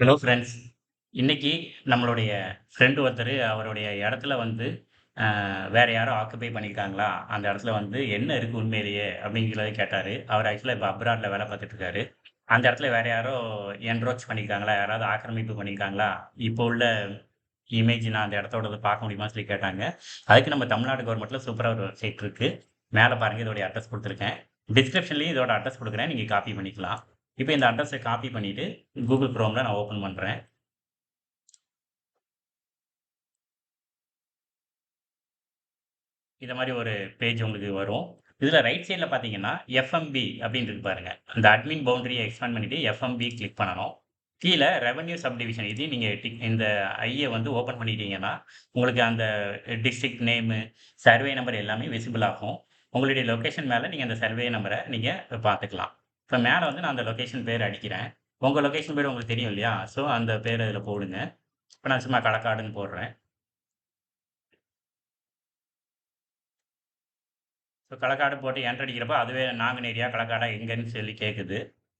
Hello friends. இன்னைக்கு நம்மளுடைய friend ஒருத்தர் அவருடைய இடத்துல வந்து வேறு யாரும் யாரோ ஆக்குபை பண்ணியிருக்காங்களா? அந்த இடத்துல வந்து என்ன இருக்கு உண்மையிலேயே? அப்படிங்கிறத கேட்டார் அவர் ஆக்சுவலாக இப்போ அப்ராடில் வேலை பார்த்துட்ருக்காரு அந்த இடத்துல வேறு யாரோ என்ரோச் பண்ணியிருக்காங்களா? யாராவது ஆக்கிரமிப்பு பண்ணியிருக்காங்களா? இப்போ உள்ள இமேஜ் நான் அந்த இடத்தோட பார்க்க முடியுமான்னு சொல்லி கேட்டாங்க. அதுக்கு நம்ம தமிழ்நாடு கவர்மெண்ட்டில் சூப்பராக ஒரு வெப்சைட் இருக்குது மேலே பாருங்கள் இதோடைய அட்ரஸ் கொடுத்துருக்கேன் டிஸ்கிரிப்ஷன்லேயும் இதோட அட்ரஸ் கொடுக்குறேன் நீங்கள் காப்பி பண்ணிக்கலாம். இப்போ இந்த அட்ரஸை காப்பி பண்ணிவிட்டு கூகுள் ப்ரோமில் நான் ஓப்பன் பண்ணுறேன் இந்த மாதிரி ஒரு பேஜ் உங்களுக்கு வரும். இதில் ரைட் சைடில் பார்த்தீங்கன்னா, எஃப்எம்பி அப்படின்னு இருக்கு பாருங்க. அந்த அட்மின் பவுண்டரியை எக்ஸ்பேண்ட் பண்ணிவிட்டு எஃப்எம்பி கிளிக் பண்ணணும். கீழே ரெவென்யூ சப்டிவிஷன் இதையும் நீங்கள் டிக் இந்த ஐயை வந்து ஓப்பன் பண்ணிட்டீங்கன்னா, உங்களுக்கு அந்த டிஸ்ட்ரிக்ட் நேமு, சர்வே நம்பர் எல்லாமே விசிபிள் ஆகும். உங்களுடைய லொக்கேஷன் மேலே நீங்கள் அந்த சர்வே நம்பரை நீங்கள் பார்த்துக்கலாம். இப்போ மேலே வந்து நான் அந்த லொக்கேஷன் பேர் அடிக்கிறேன். உங்கள் லொக்கேஷன் பேர் உங்களுக்கு தெரியும் இல்லையா? ஸோ அந்த பேர் இதில் போடுங்க. இப்போ நான் சும்மா களக்காடுன்னு போடுறேன். ஸோ களக்காடு போட்டு என்ட்ரு அடிக்கிறப்போ அதுவே நாங்குநேரியா, களக்காடா எங்கேன்னு சொல்லி கேட்குது.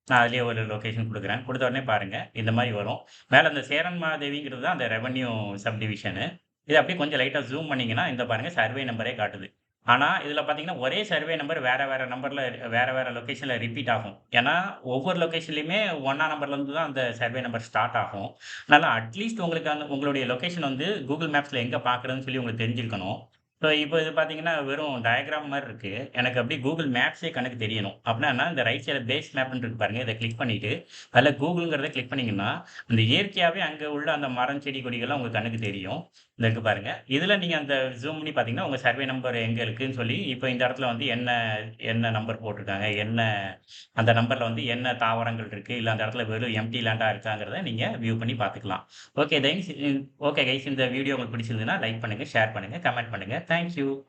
நான் அதிலேயே ஒரு லொக்கேஷன் கொடுக்குறேன் கொடுத்த உடனே பாருங்கள் இந்த மாதிரி வரும். மேலே அந்த சேரன் மாதேவிங்கிறது தான் அந்த ரெவன்யூ சப்டிவிஷனு. இது அப்படியே கொஞ்சம் லைட்டாக ஜூம் பண்ணிங்கன்னா இந்த பாருங்கள் சர்வே நம்பரே காட்டுது. ஆனால் இதில் பார்த்தீங்கன்னா, ஒரே சர்வே நம்பர் வேறு வேறு நம்பரில் வேறு வேறு லொக்கேஷனில் ரிப்பீட் ஆகும். ஏன்னா, ஒவ்வொரு லொக்கேஷன்லையுமே ஒன்றா நம்பர்லேருந்து தான் அந்த சர்வே நம்பர் ஸ்டார்ட் ஆகும். அதனால் அட்லீஸ்ட் உங்களுக்கு அந்த உங்களுடைய லொகேஷன் வந்து கூகுள் மேப்ஸில் எங்கே பார்க்குறதுன்னு சொல்லி உங்களுக்கு தெரிஞ்சிருக்கணும். ஸோ இப்போ இது பார்த்தீங்கன்னா, வெறும் டயக்ராம் மாதிரி இருக்கு. எனக்கு அப்படியே கூகுள் மேப்ஸே கணக்கு தெரியணும். அப்படின்னா இந்த ரைட் சைடில் பேஸ் மேப்னு இருக்கு பாருங்க. இதை கிளிக் பண்ணிட்டு, அதில் கூகுளுங்கிறத கிளிக் பண்ணீங்கன்னா, அந்த இயற்கையாகவே அங்கே உள்ள அந்த மரம், செடி, கொடிகள்லாம் உங்களுக்கு கணக்கு தெரியும். இந்த இருக்கு பாருங்க. இதில் நீங்கள் அந்த ஜூம் பண்ணி பார்த்தீங்கன்னா, உங்கள் சர்வே நம்பர் எங்கே இருக்குன்னு சொல்லி, இப்போ இந்த இடத்துல வந்து என்ன என்ன நம்பர் போட்டிருக்காங்க? என்ன அந்த நம்பரில் வந்து என்ன தாவரங்கள் இருக்குது இல்லை அந்த இடத்துல வெறும் எம்டி லேண்டாக இருக்காங்கிறத நீங்கள் வியூ பண்ணி பார்த்துக்கலாம். ஓகே தைஸ் ஓகே கைஸ் இந்த வீடியோ உங்களுக்கு பிடிச்சிருந்ததுன்னா லைக் பண்ணுங்கள் ஷேர் பண்ணுங்கள் கமெண்ட் பண்ணுங்கள் Thank you.